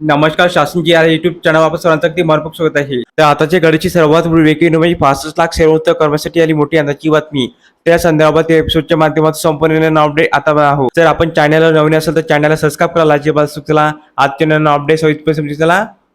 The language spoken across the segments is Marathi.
नमस्कार शासन जी आहे युट्यूब चॅनल वापस सर्वांचं अगदी मनपूर्वक स्वागत आहे. तर आताच्या घडीची सर्वात वेगळी म्हणजे पासष्ट लाख सेवोत्तर करण्यासाठी आली मोठी अंदाजची बातमी. त्या संदर्भात एपिसोडच्या माध्यमातून संपूर्ण अपडेट आता आहोत. जर आपण चॅनलला नवीन असेल तर चॅनलला सबस्क्राईब करा अजिबात चला आजच्या नवीन अपडेट सविस्तर समजून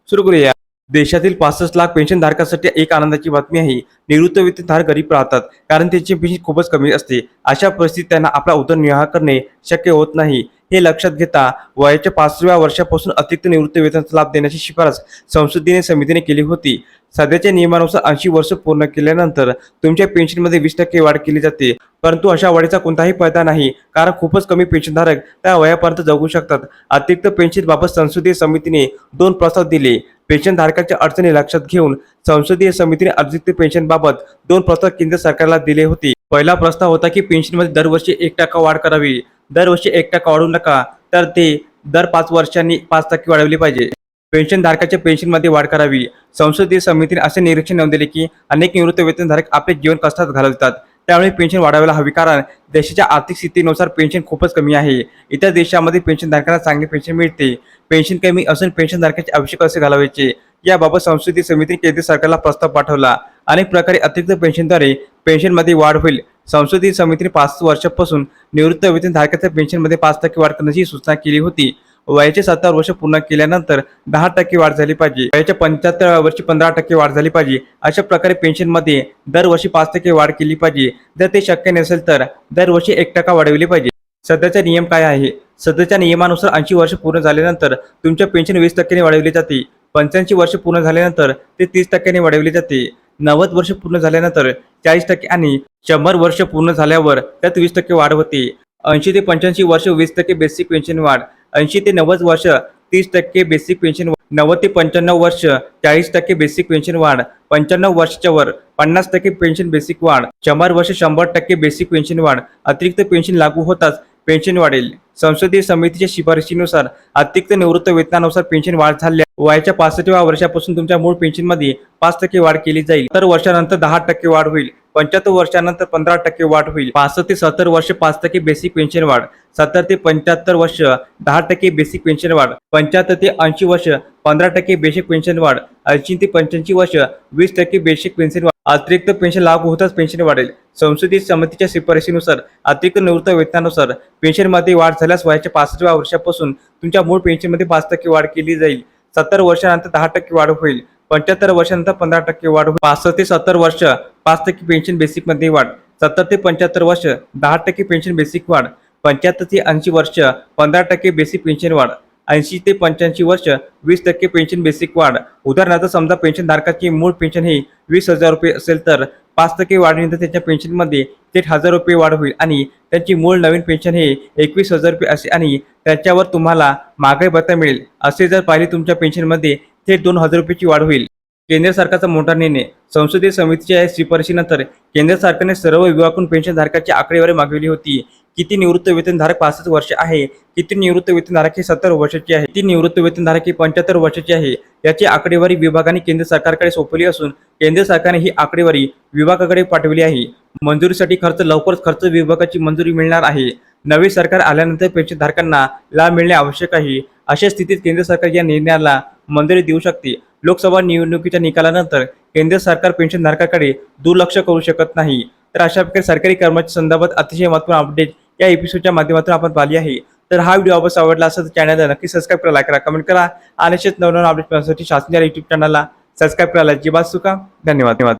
सुरू करूया. देशातील पासष्ट लाख पेन्शनधारकासाठी एक आनंदाची बातमी आहे. निवृत्त वेतनधारक गरीब राहतात कारण त्यांची पेन्शन खूपच कमी असते. अशा परिस्थितीत त्यांना आपला उदरनिर्वाह करणे शक्य होत नाही. हे लक्षात घेता वयाच्या पाचव्या वर्षापासून अतिरिक्त निवृत्त वेतनाचा लाभ देण्याची शिफारस संसदीय समितीने केली होती. सध्याच्या नियमानुसार ऐंशी वर्ष पूर्ण केल्यानंतर तुमच्या पेन्शनमध्ये वीस टक्के वाढ केली जाते. परंतु अशा वाढीचा कोणताही फायदा नाही कारण खूपच कमी पेन्शनधारक त्या वयापर्यंत जगू शकतात. अतिरिक्त पेन्शनबाबत संसदीय समितीने दोन प्रस्ताव दिले. पेन्शनधारकांच्या अडचणी लक्षात घेऊन संसदीय समितीने अतिरिक्त पेन्शनबाबत दोन प्रस्ताव केंद्र सरकारला दिले होते. पहिला प्रस्ताव होता की पेन्शनमध्ये दरवर्षी एक टक्का वाढ करावी. दरवर्षी एक टक्का वाढू नका तर ते दर पाच वर्षांनी पाच टक्के वाढवली पाहिजे. पेन्शनधारकाच्या पेन्शनमध्ये वाढ करावी. संसदीय समितीने असे निरीक्षण नोंदवले की अनेक निवृत्त वेतनधारक आपले जीवन कष्टात घालवतात. त्यामुळे पेन्शन वाढवायला हवी. कारण देशाच्या आर्थिक स्थितीनुसार पेन्शन खूपच कमी आहे. इतर देशामध्ये पेन्शनधारकांना चांगली पेन्शन मिळते. पेन्शन कमी असून पेन्शनधारकांचे आवश्यक असे घालवायचे. याबाबत संसदीय समितीने केंद्र सरकारला प्रस्ताव पाठवला. अनेक प्रकारे अतिरिक्त पेन्शनद्वारे पेन्शनमध्ये वाढ होईल. संसदीय समितीने पाच वर्षापासून निवृत्त वेतनधारकाच्या पेन्शनमध्ये पाच टक्के वाढ करण्याची सूचना केली होती. वयाचे सत्तर वर्ष पूर्ण केल्यानंतर दहा टक्के वाढ झाली पाहिजे. वयाच्या पंच्याहत्तर वर्षी पंधरा टक्के वाढ झाली पाहिजे. अशा प्रकारे पेन्शनमध्ये दरवर्षी पाच टक्के वाढ केली पाहिजे. जर ते शक्य नसेल तर दरवर्षी एक टक्का वाढवली पाहिजे. सध्याचा नियम काय आहे? सध्याच्या नियमानुसार ऐंशी वर्ष पूर्ण झाल्यानंतर तुमच्या पेन्शन वीस टक्क्याने वाढवली जाते. पंच्याऐंशी वर्ष पूर्ण झाल्यानंतर ते तीस टक्क्याने वाढवली जाते. नव्वद वर्ष पूर्ण झाल्यानंतर चाळीस टक्के आणि शंभर वर्ष पूर्ण झाल्यावर त्यात वीस टक्के वाढ होते. ऐंशी ते पंच्याऐंशी वर्ष वीस टक्के बेसिक पेन्शन वाढ. ऐंशी ते नव्वद वर्ष तीस टक्के बेसिक पेन्शन वाढ. नव्वद ते पंच्याण्णव वर्ष चाळीस टक्के बेसिक पेन्शन वाढ पंच्याण्णव वर्षाच्या वर पन्नास टक्के पेन्शन बेसिक वाढ शंभर वर्ष शंभर टक्के बेसिक पेन्शन वाढ अतिरिक्त पेन्शन लागू होताच पेन्शन वाढेल. संसदीय समितीच्या शिफारशीनुसार अतिरिक्त निवृत्त वेतनानुसार पेन्शन वाढ झाल्या. वयाच्या पासष्टव्या वर्षापासून तुमच्या मूळ पेन्शनमध्ये पाच टक्के वाढ केली जाईल. तर वर्षानंतर दहा टक्के वाढ होईल. पंच्याहत्तर वर्षानंतर पंधरा टक्के वाढ होईल. पासष्ट ते सत्तर वर्ष पाच टक्के बेसिक पेन्शन वाढ. सत्तर ते पंच्याहत्तर वर्ष दहा टक्के बेसिक पेन्शन वाढ. पंच्याहत्तर ते ऐंशी वर्ष पंधरा टक्के बेसिक पेन्शन वाढ. ऐंशी ते पंच्याऐंशी वर्ष वीस टक्के बेसिक पेन्शन वाढ. अतिरिक्त पेन्शन लागू होताच पेन्शन वाढेल. संसदीय समितीच्या शिफारशीनुसार अतिरिक्त निवृत्त वेतनानुसार पेन्शनमध्ये वाढ झाल्यास वयाच्या पासष्टव्या वर्षापासून तुमच्या मूळ पेन्शनमध्ये पाच टक्के वाढ केली जाईल. सत्तर वर्षानंतर दहा टक्के वाढ होईल. पंच्याहत्तर वर्षानंतर पंधरा टक्के वाढ होईल. पासष्ट ते सत्तर वर्ष पाच टक्के पेन्शन बेसिकमध्ये वाढ. सत्तर ते पंच्याहत्तर वर्ष दहा टक्के पेन्शन बेसिक वाढ. पंच्याहत्तर ते ऐंशी वर्ष पंधरा टक्के बेसिक पेन्शन वाढ. ऐंशी ते पंच्याऐंशी वर्ष वीस टक्के पेन्शन बेसिक वाढ. उदाहरणार्थ समजा पेन्शन धारकाची मूळ पेन्शन ही वीस हजार रुपये असेल तर पाच टक्के वाढीनंतर त्याच्या पेन्शनमध्ये थेट हजार रुपये वाढ होईल आणि त्यांची मूळ नवीन पेन्शन हे एकवीस हजार रुपये असे आणि त्याच्यावर तुम्हाला महागाई भत्ता मिळेल. असे जर पाहिले तुमच्या पेन्शनमध्ये थेट दोन हजार रुपयाची वाढ होईल. केंद्र सरकारचा मोठा निर्णय. संसदीय समितीच्या या शिफारशीनंतर. केंद्र सरकारने सर्व विभागातून पेन्शनधारकाची आकडेवारी मागवली होती. किती निवृत्त वेतनधारक पासष्ट वर्ष आहे? किती निवृत्त वेतनधारक हे सत्तर वर्षाचे आहे किती निवृत्त वेतनधारक हे पंच्याहत्तर वर्षाचे आहे? याची आकडेवारी विभागाने केंद्र सरकारकडे सोपवली असून केंद्र सरकारने ही आकडेवारी विभागाकडे पाठवली आहे. मंजुरीसाठी खर्च लवकरच खर्च विभागाची मंजुरी मिळणार आहे. नवे सरकार आल्यानंतर पेन्शनधारकांना लाभ मिळणे आवश्यक आहे. अशा स्थितीत केंद्र सरकार या निर्णयाला मंजुरी देऊ शकते. लोकसभा निवडणुकीच्या निकालानंतर केंद्र सरकार पेन्शनधारकाकडे दुर्लक्ष करू शकत नाही. तर अशा प्रकारे सरकारी कर्मचारी संदर्भात अतिशय महत्त्वपूर्ण अपडेट या एपिसोडच्या माध्यमातून आपण पाहिली आहे. तर हा व्हिडिओ आपण आवडला असेल तर चॅनलला नक्की सबस्क्राईब करा लाईक करा कमेंट करा. आणि असेच नवनवीन अपडेट पाहण्यासाठी शासनाच्या युट्यूब चॅनलला सबस्क्राईब करायला अजिबात चुका धन्यवाद धन्यवाद.